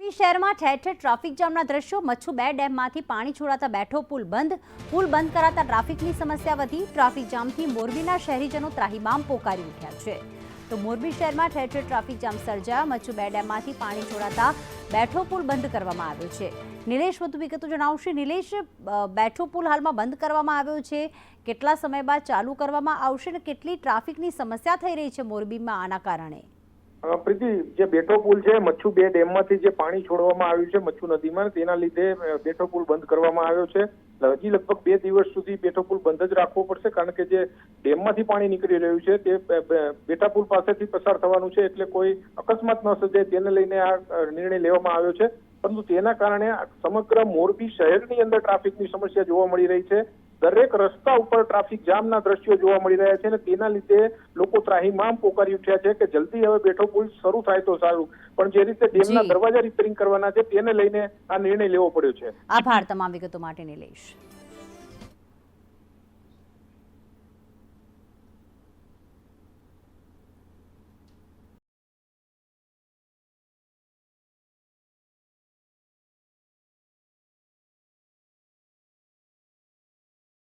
મોરબી શહેરમાં ઠેર ઠેર ટ્રાફિક જામના દ્રશ્યો. મચ્છુ બે ડેમમાંથી પાણી છોડાતા બેઠો, પુલ બંધ. પુલ બંધ કરાતા ટ્રાફિકની સમસ્યા વધી. ટ્રાફિક જામથી મોરબીના શહેરીજનો ત્રાહિમામ પોકારી ઉઠ્યા છે. તો મોરબી શહેરમાં ઠેર ઠેર ટ્રાફિક જામ સર્જાયા. મચ્છુ બે ડેમમાંથી પાણી છોડાતા બેઠો, પુલ બંધ કરવામાં આવ્યો છે. નિલેશ, વધુ વિગતો જણાવશે. નિલેશ બેઠો, પુલ હાલમાં બંધ કરવામાં આવ્યો છે. કેટલા સમય બાદ ચાલુ કરવામાં આવશે અને કેટલી ટ્રાફિકની સમસ્યા થઈ રહી છે મોરબીમાં આના કારણે? પ્રીતિ, જે બેઠો પુલ છે, મચ્છુ બે ડેમમાંથી જે પાણી છોડવામાં આવ્યું છે, મચ્છુ નદીમાં, તેના લીધે બેઠો પુલ બંધ કરવામાં આવ્યો છે. હજી લગભગ બે દિવસ સુધી બેઠો પુલ બંધ જ રાખવો પડશે, કારણ કે જે ડેમમાંથી પાણી નીકળી રહ્યું છે, તે બેઠા પુલ પાસેથી પસાર થવાનું છે, એટલે કોઈ અકસ્માત ન સર્જાય, તેને લઈને આ નિર્ણય લેવામાં આવ્યો છે. પરંતુ તેના કારણે સમગ્ર મોરબી શહેરની અંદર ટ્રાફિકની સમસ્યા જોવા મળી રહી છે. દરેક રસ્તા ઉપર ટ્રાફિક જામના દ્રશ્યો જોવા મળી રહ્યા છે અને તેના લીધે લોકો ત્રાહીમામ પોકારી ઉઠ્યા છે કે જલ્દી હવે બેઠો પુલ શરૂ થાય તો સારું. પણ જે રીતે ડેમના દરવાજા રિપેરિંગ કરવાના છે તેને લઈને આ નિર્ણય લેવો પડ્યો છે. આભાર તમામ વિગતો માટે નિલેશ.